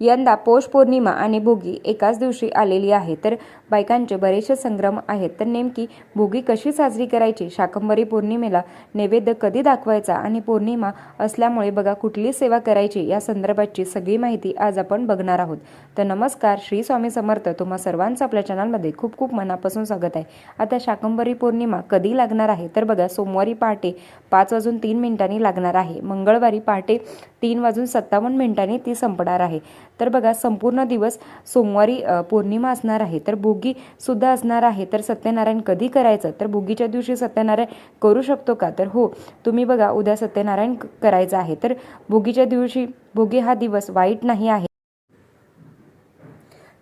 यंदा पौष पौर्णिमा आणि भोगी एकाच दिवशी आलेली आहे. तर बायकांचे बरेचसे संग्रम आहेत. तर नेमकी भोगी कशी साजरी करायची? शाकंभरी पौर्णिमेला नैवेद्य कधी दाखवायचा आणि पौर्णिमा असल्यामुळे बघा कुठली सेवा करायची या संदर्भाची सगळी माहिती आज आपण बघणार आहोत. तर नमस्कार श्री स्वामी समर्थ. तुम्हा सर्वांचं आपल्या चॅनलमध्ये खूप खूप मनापासून स्वागत आहे. आता शाकंभरी पौर्णिमा कधी लागणार आहे? तर बघा सोमवारी पहाटे पाच वाजून तीन मिनिटांनी लागणार आहे. मंगळवारी पहाटे तीन वाजून सत्तावन्न मिनिटांनी ती संपणार आहे. तर बघा संपूर्ण दिवस सोमवारी पौर्णिमा असणार आहे. तर भोगी सुद्धा असणार आहे. तर सत्यनारायण कधी करायचं? तर भोगीच्या दिवशी सत्यनारायण करू शकतो का? तर हो तुम्ही बघा उद्या सत्यनारायण करायचं आहे. तर भोगीच्या दिवशी भोगी हा दिवस वाईट नाही आहे.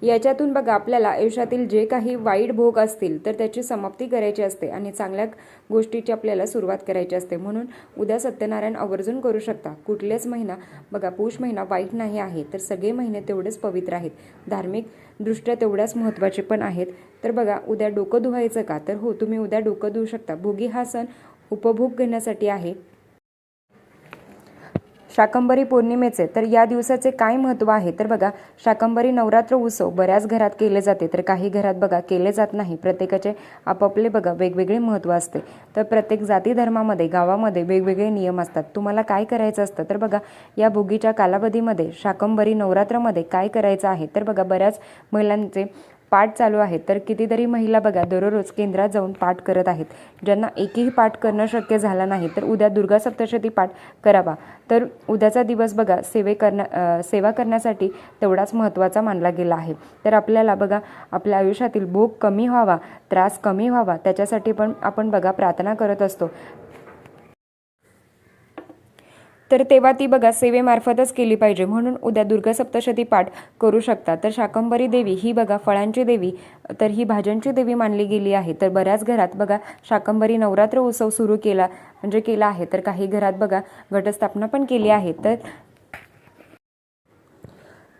याच्यातून बघा आपल्याला आयुष्यातील जे काही वाईट भोग असतील तर त्याची समाप्ती करायची असते आणि चांगल्या गोष्टीची आपल्याला सुरुवात करायची असते. म्हणून उद्या सत्यनारायण आवर्जून करू शकता. कुठलेच महिना बघा पौष महिना वाईट नाही आहे तर सगळे महिने तेवढेच पवित्र आहेत. धार्मिक दृष्ट्या तेवढ्याच महत्त्वाचे पण आहेत. तर बघा उद्या डोकं धुवायचं का? तर हो तुम्ही उद्या डोकं धुवू शकता. भोगी हा सण उपभोग घेण्यासाठी आहे. शाकंभरी पौर्णिमेचे तर या दिवसाचे काय महत्त्व आहे? तर बघा शाकंभरी नवरात्र उत्सव बऱ्याच घरात केले जाते. तर काही घरात बघा केले जात नाही. प्रत्येकाचे आपापले बघा वेगवेगळे महत्त्व असते. तर प्रत्येक जाती धर्मामध्ये गावामध्ये वेगवेगळे नियम असतात. तुम्हाला काय करायचं असतं? तर बघा या भोगीच्या कालावधीमध्ये शाकंभरी नवरात्रामध्ये काय करायचं आहे? तर बघा बऱ्याच महिलांचे पाठ चालू आहे तर कितीतरी महिला बघा दररोज केंद्रात जाऊन पाठ करत आहेत. ज्यांना एकही पाठ करणं शक्य झालं नाही तर उद्या दुर्गा सप्तशती पाठ करावा. तर उद्याचा दिवस बघा सेवे करण्या सेवा करण्यासाठी तेवढाच महत्त्वाचा मानला गेला आहे. तर आपल्याला बघा आपल्या आयुष्यातील भोग कमी व्हावा त्रास कमी व्हावा त्याच्यासाठी पण आपण बघा प्रार्थना करत असतो. तर तेव्हा ती बघा सेवेमार्फतच केली पाहिजे. म्हणून उद्या दुर्गा सप्तशती पाठ करू शकता. तर शाकंभरी देवी ही बघा फळांची देवी तर ही भाज्यांची देवी मानली गेली आहे. तर बऱ्याच घरात बघा शाकंभरी नवरात्र उत्सव सुरू केला म्हणजे केला आहे. तर काही घरात बघा घटस्थापना पण केली आहे. तर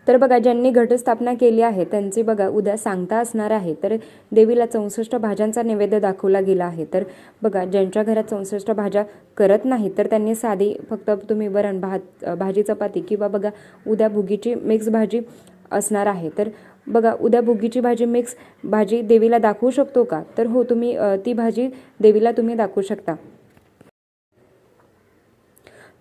तर बघा ज्यांनी घटस्थापना केली आहे त्यांची बघा उद्या सांगता असणार आहे. तर देवीला चौसष्ट भाज्यांचा नैवेद्य दाखवला गेला आहे. तर बघा ज्यांच्या घरात चौसष्ट भाज्या करत नाही तर त्यांनी साधी फक्त तुम्ही वरण भात भाजी चपाती किंवा बघा उद्या भुगीची मिक्स भाजी असणार आहे. तर बघा उद्या भुगीची भाजी मिक्स भाजी देवीला दाखवू शकतो का? तर हो तुम्ही ती भाजी देवीला तुम्ही दाखवू शकता.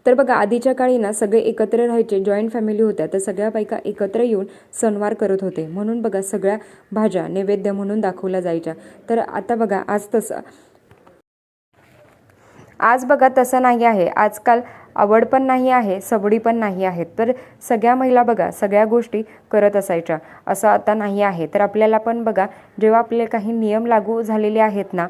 तर बघा आधीच्या काळी ना सगळे एकत्र राहायचे जॉईंट फॅमिली होत्या तर सगळ्या बायका एकत्र येऊन सणवार करत होते. म्हणून बघा सगळ्या भाज्या नैवेद्य म्हणून दाखवल्या जायच्या. तर आता बघा आज तसं आज बघा तसं नाही आहे. आजकाल आवड पण नाही आहे सवडी पण नाही आहेत. तर सगळ्या महिला बघा सगळ्या गोष्टी करत असायच्या. असं आता नाही आहे. तर आपल्याला पण बघा जेव्हा आपले काही नियम लागू झालेले आहेत ना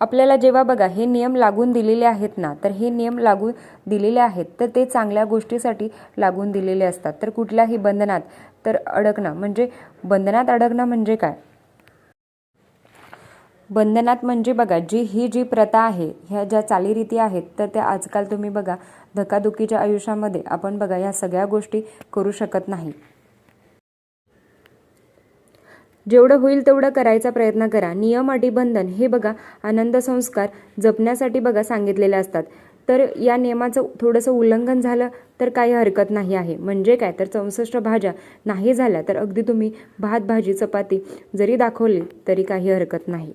आपल्याला जेव्हा बघा हे नियम लागून दिलेले आहेत ना तर हे नियम लागू दिलेले आहेत तर ते चांगल्या गोष्टीसाठी लागून दिलेले असतात. तर कुठल्याही बंधनात तर अडकणं म्हणजे बंधनात अडकणं म्हणजे काय? बंधनात म्हणजे बघा जी ही जी प्रथा आहे ह्या ज्या चालीरीती आहेत तर त्या आजकाल तुम्ही बघा धकाधुकीच्या आयुष्यामध्ये आपण बघा ह्या सगळ्या गोष्टी करू शकत नाही. जेवढं होईल तेवढं करायचा प्रयत्न करा. नियम अटी बंधन हे बघा आनंद संस्कार जपण्यासाठी बघा सांगितलेले असतात. तर या नियमाचं थोडंसं उल्लंघन झालं तर काही हरकत नाही आहे. म्हणजे काय? तर चौसष्ट भाज्या नाही झाल्या तर अगदी तुम्ही भात भाजी चपाती जरी दाखवली तरी काही हरकत नाही.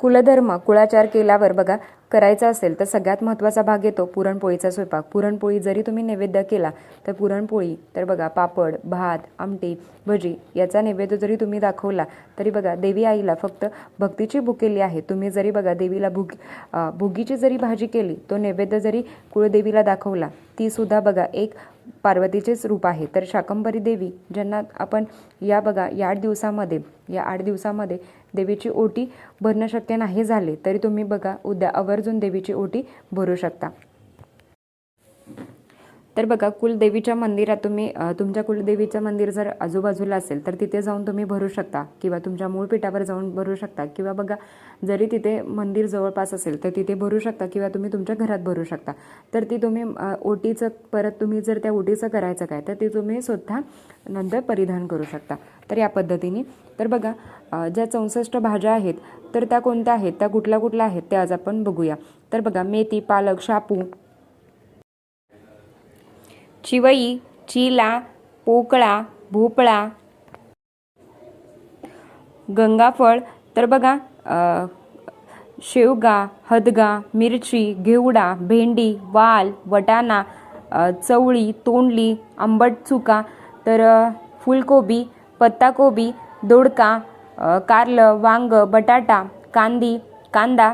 कुलधर्म कुळाचार केल्यावर बघा करायचा असेल तर सगळ्यात महत्त्वाचा भाग येतो पुरणपोळीचा स्वयंपाक. पुरणपोळी जरी तुम्ही नैवेद्य केला तर पुरणपोळी तर बघा पापड भात आमटी भजी याचा नैवेद्य जरी तुम्ही दाखवला तरी बघा देवी आईला फक्त भक्तीची भूक केली आहे. तुम्ही जरी बघा देवीला भुग भुगीची जरी भाजी केली तो नैवेद्य जरी कुळदेवीला दाखवला तीसुद्धा बघा एक पार्वतीचेच रूप आहे. तर शाकंभरी देवी ज्यांना आपण या बघा या आठ दिवसामध्ये या आठ दिवसामध्ये देवीची ओटी भरणं शक्य नाही झाले तरी तुम्ही बघा उद्या आवर्जून देवीची ओटी भरू शकता. तर बघा कुलदेवीच्या मंदिरात तुम्ही तुमच्या कुलदेवीचं मंदिर जर आजूबाजूला असेल तर तिथे जाऊन तुम्ही भरू शकता किंवा तुमच्या मूळ पीठावर जाऊन भरू शकता किंवा बघा जरी तिथे मंदिर जवळपास असेल तर तिथे भरू शकता किंवा तुम्ही तुमच्या घरात भरू शकता. तर ती तुम्ही ओटीचं परत तुम्ही जर त्या ओटीचं करायचं काय तर ती तुम्ही स्वतः नंतर परिधान करू शकता. तर या पद्धतीने. तर बघा ज्या चौसष्ट भाज्या आहेत तर त्या कोणत्या आहेत त्या कुठल्या कुठल्या आहेत ते आज आपण बघूया. तर बघा मेथी पालक शापू चिवई चिला पोकळा भोपळा गंगाफळ. तर बघा शेवगा हदगा मिरची घेवडा भेंडी वाल वटाणा चवळी तोंडली आंबट चुका. तर फुलकोबी पत्ताकोबी दोडका कारलं वांग बटाटा कांदी कांदा.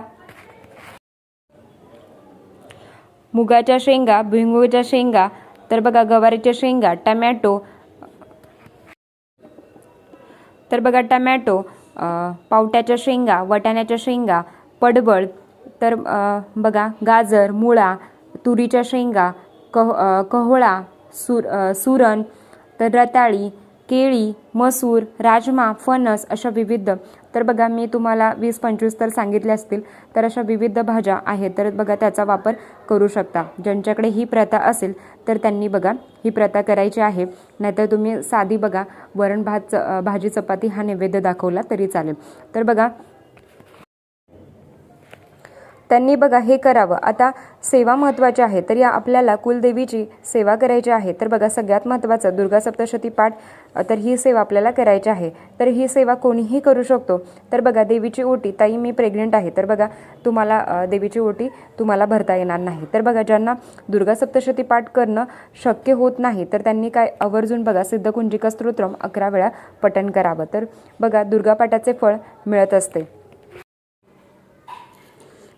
मुगाच्या शेंगा भुईमुगाच्या शेंगा तर बघा गवारीच्या शेंगा टमॅटो तर बघा टमॅटो पावट्याच्या शेंगा वटाण्याच्या शेंगा पडबळ तर बघा गाजर मुळा तुरीच्या शेंगा कह कहोळा सुर सुरण तर रताळी केळी मसूर राजमा फणस अशा विविध तर बघा मी तुम्हाला वीस पंचवीस तर सांगितले असतील तर अशा विविध भाज्या आहेत. तर बघा त्याचा वापर करू शकता. ज्यांच्याकडे ही प्रथा असेल तर त्यांनी बघा ही प्रथा करायची आहे. नाहीतर तुम्ही साधी बघा वरण भात च- भाजी चपाती हा नैवेद्य दाखवला तरी चालेल. तर बघा त्यांनी बघा हे करावं. आता सेवा महत्त्वाची आहे तर या आपल्याला कुलदेवीची सेवा करायची आहे. तर बघा सगळ्यात महत्त्वाचं दुर्गा सप्तशती पाठ तर ही सेवा आपल्याला करायची आहे. तर ही सेवा कोणीही करू शकतो. तर बघा देवीची ओटी ताई मी प्रेग्नेंट आहे. तर बघा तुम्हाला देवीची ओटी तुम्हाला भरता येणार नाही. तर बघा ज्यांना दुर्गा सप्तशती पाठ करणं शक्य होत नाही तर त्यांनी काय आवर्जून बघा सिद्धकुंजिका स्तोत्रम अकरा वेळा पठण करावं. तर बघा दुर्गापाठाचे फळ मिळत असते.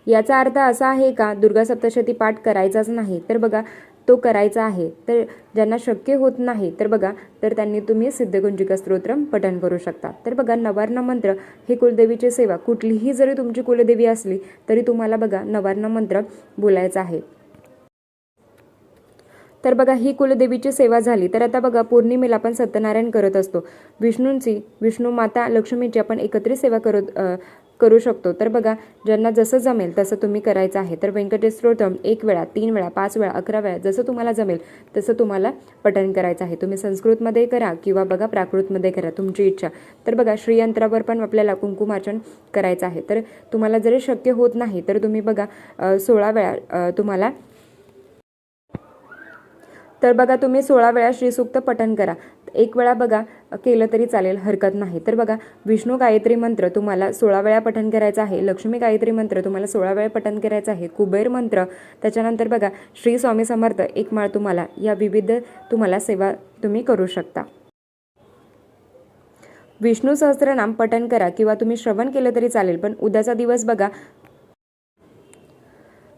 याचा अर्थ असा आहे का दुर्गा सप्तशती पाठ करायचाच नाही तर बघा तो करायचा आहे. तर ज्यांना शक्य होत नाही तर बघा तर त्यांनी तुम्ही सिद्धगुंजिका स्तोत्र पठण करू शकता. तर बघा नवार्ण मंत्र हे कुलदेवीची सेवा. कुठलीही जरी तुमची कुलदेवी असली तरी तुम्हाला बघा नवार्ण मंत्र बोलायचा आहे. तर बघा ही कुलदेवीची सेवा झाली. तर आता बघा पौर्णिमेला आपण सत्यनारायण करत असतो. विष्णूंची विष्णू माता लक्ष्मीची आपण एकत्रित सेवा करत करू शकतो. तर बघा ज्यांना जसं जमेल तसं तुम्ही करायचं आहे. तर व्यंकटेश स्तोत्रम एक वेळा तीन वेळा पाच वेळा अकरा वेळा जसं तुम्हाला जमेल तसं तुम्हाला पठण करायचं आहे. तुम्ही संस्कृतमध्ये करा किंवा बघा प्राकृतमध्ये करा तुमची इच्छा. तर बघा श्रीयंत्रावर पण आपल्याला कुंकुमार्चन करायचं आहे. तर तुम्हाला जरी शक्य होत नाही तर तुम्ही बघा सोळा वेळा तुम्हाला तर बघा तुम्ही सोळा वेळा श्रीसूक्त पठण करा. एक वेळा बघा केलं तरी चालेल हरकत नाही. तर बघा विष्णू गायत्री मंत्र तुम्हाला सोळा वेळा पठण करायचं आहे लक्ष्मी गायत्री मंत्र तुम्हाला सोळा वेळा पठण करायचं आहे कुबेर मंत्र. त्याच्यानंतर बघा श्री स्वामी समर्थ एक माळ तुम्हाला या विविध तुम्हाला सेवा तुम्ही करू शकता. विष्णू सहस्त्रनाम पठण करा किंवा तुम्ही श्रवण केलं तरी चालेल पण उद्याचा दिवस बघा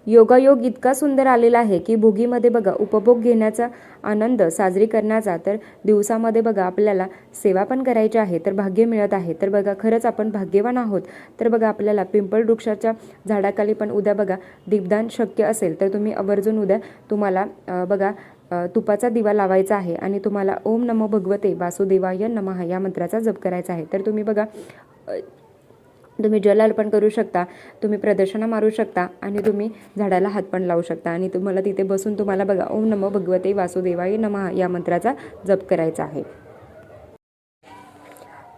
योगायोग इतका सुंदर आलेला आहे की भोगीमध्ये बघा उपभोग घेण्याचा आनंद साजरी करण्याचा तर दिवसामध्ये बघा आपल्याला सेवा पण करायची आहे तर भाग्य मिळत आहे. तर बघा खरंच आपण भाग्यवान आहोत. तर बघा आपल्याला पिंपळ वृक्षाच्या झाडाखाली पण उद्या बघा दीपदान शक्य असेल तर तुम्ही आवर्जून उद्या तुम्हाला बघा तुपाचा दिवा लावायचा आहे आणि तुम्हाला ओम नमो भगवते वासुदेवाय नमः या मंत्राचा जप करायचा आहे. तर तुम्ही बघा तुम्ही जल अर्पण करू शकता तुम्ही प्रदर्शना मारू शकता आणि तुम्ही झाडाला हात पण लावू शकता. आणि तुम्हाला तिथे बसून तुम्हाला बघा ओम नमो भगवते वासुदेवाय नमः या मंत्राचा जप करायचा आहे.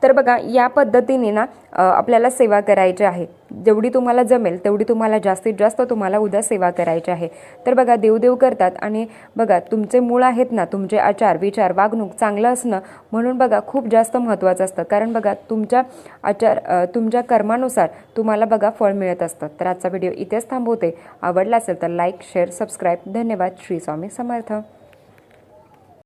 तर बघा या पद्धतीने ना आपल्याला सेवा करायची आहे. जेवढी तुम्हाला जमेल तेवढी तुम्हाला जास्तीत जास्त तुम्हाला उद्या सेवा करायची आहे. तर बघा देवदेव करतात आणि बघा तुमचे मूळ आहेत ना तुमचे आचार विचार वागणूक चांगलं असणं म्हणून बघा खूप जास्त महत्त्वाचं असतं. कारण बघा तुमच्या आचार तुमच्या कर्मानुसार तुम्हाला बघा फळ मिळत असतं. तर आजचा व्हिडिओ इथेच थांबवते. आवडला असेल तर लाईक शेअर सबस्क्राईब. धन्यवाद. श्री स्वामी समर्थ.